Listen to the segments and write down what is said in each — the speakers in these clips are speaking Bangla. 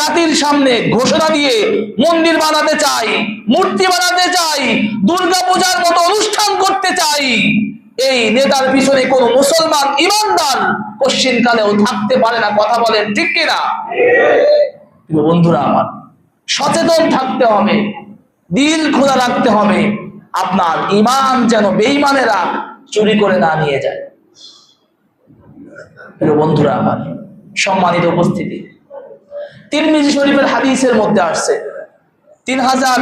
জাতির সামনে ঘোষণা দিয়ে মন্দির বানাতে চাই, মূর্তি বানাতে চাই দুর্গা পূজার মতো অনুষ্ঠান করতে চাই। এই নেতার পিছনে কোন মুসলমান ইমানদার পশ্চিম কালেও থাকতে পারে না, কথা বলেন ঠিক কিনা? বন্ধুরা আমার, সচেতন থাকতে হবে, দিল খোলা রাখতে হবে, আপনার ইমান যেন বেঈমানেরা চুরি করে না নিয়ে যায়। বন্ধুরা আমার, সম্মানিত উপস্থিতি। তিরমিজি শরীফের হাদিসের মধ্যে আসছে। তিন হাজার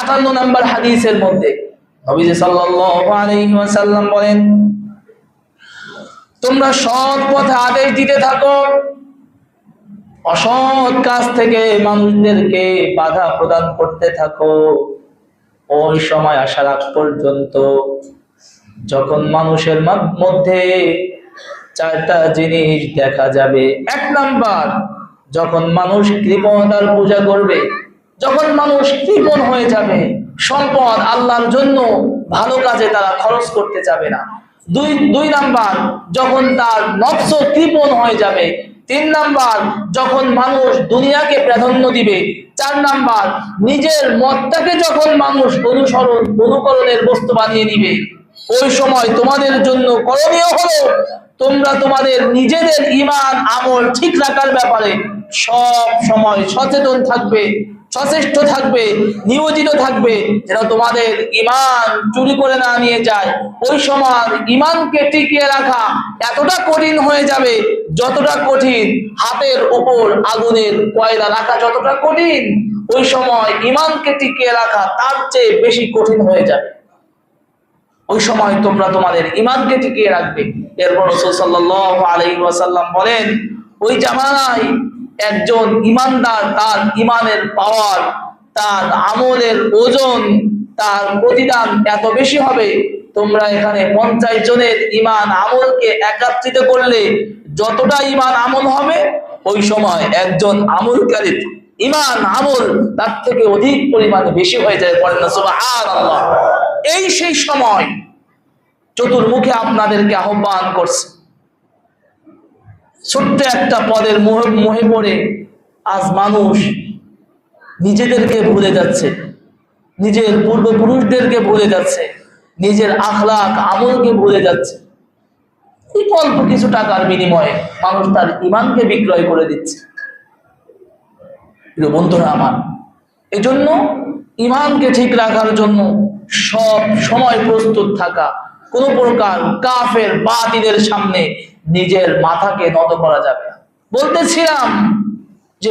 আটান্ন নম্বর হাদিসের মধ্যে। নবীজি ওয়াসাল্লাম বলেন, তোমরা সৎ পথে আদেশ দিতে থাকো। অসৎ কাজ থেকে মানুষদেরকে বাধা প্রদান করতে থাকো। ওই সময় আসার আগ পর্যন্ত যখন মানুষের মধ্যে চারটা জিনিস দেখা যাবে, এক নাম্বার যখন মানুষ কৃপণতার পূজা করবে, যখন মানুষ কৃপণ হয়ে যাবে, সম্পদ আল্লাহর জন্য ভালো কাজে তারা খরচ করতে যাবে না। দুই দুই নাম্বার, যখন তার নফস কৃপণ হয়ে যাবে, তিন নাম্বার, যখন মানুষ দুনিয়াকে প্রাধান্য দিবে, চার নাম্বার, নিজের মতটাকে যখন মানুষ অনুসরণ, অনুকরণের বস্তু বানিয়ে নিবে ওই সময় তোমাদের জন্য করণীয় হলো, তোমরা তোমাদের নিজেদের ইমান আমল ঠিক রাখার ব্যাপারে সব সময় সচেতন থাকবে, সচেষ্ট থাকবে, নিয়োজিত থাকবে, যেন তোমাদের ইমান চুরি করে না নিয়ে যায়। ওই সময় ইমানকে টিকিয়ে রাখা এতটা কঠিন হয়ে যাবে, যতটা কঠিন হাতের উপর আগুনের কয়লা রাখা যতটা কঠিন, ওই সময় ইমানকে টিকিয়ে রাখা তার চেয়ে বেশি কঠিন হয়ে যাবে। ওই সময় তোমরা তোমাদের ইমানকে টিকিয়ে রাখবে। এরপর রসুল বলেন, ওই জামানায় একজন ইমানদার তার ইমানের পাওয়ার, তার আমলের ওজন, তার প্রতিদান এত বেশি হবে। তোমরা এখানে পঞ্চাশ জনের ইমান আমলকে একাত্রিত করলে যতটা ইমান আমল হবে, ওই সময় একজন আমলকারীর ইমান আমল তার থেকে অধিক পরিমাণে বেশি হয়ে যায় পড়েন না, সুবহানাল্লাহ। এই সেই সময় চতুর্মুখে আপনাদেরকে আহ্বান করছে। ছোট্ট একটা পদের মোহে মোহে পড়ে আজ মানুষ নিজেদেরকে ভুলে যাচ্ছে। নিজের পূর্বপুরুষদেরকে ভুলে যাচ্ছে। নিজের আখলাক আমলকে ভুলে যাচ্ছে। এই অল্প কিছু টাকার বিনিময়ে মানুষ তার ইমানকে বিক্রয় করে দিচ্ছে। বন্ধুরা আমার, এজন্য ইমানকে ঠিক রাখার জন্য সব সময় প্রস্তুত থাকা। কোন প্রকার কাফের বাতিলের সামনে নিজের মাথাকে নত করা যাবে বলতেছিলাম যে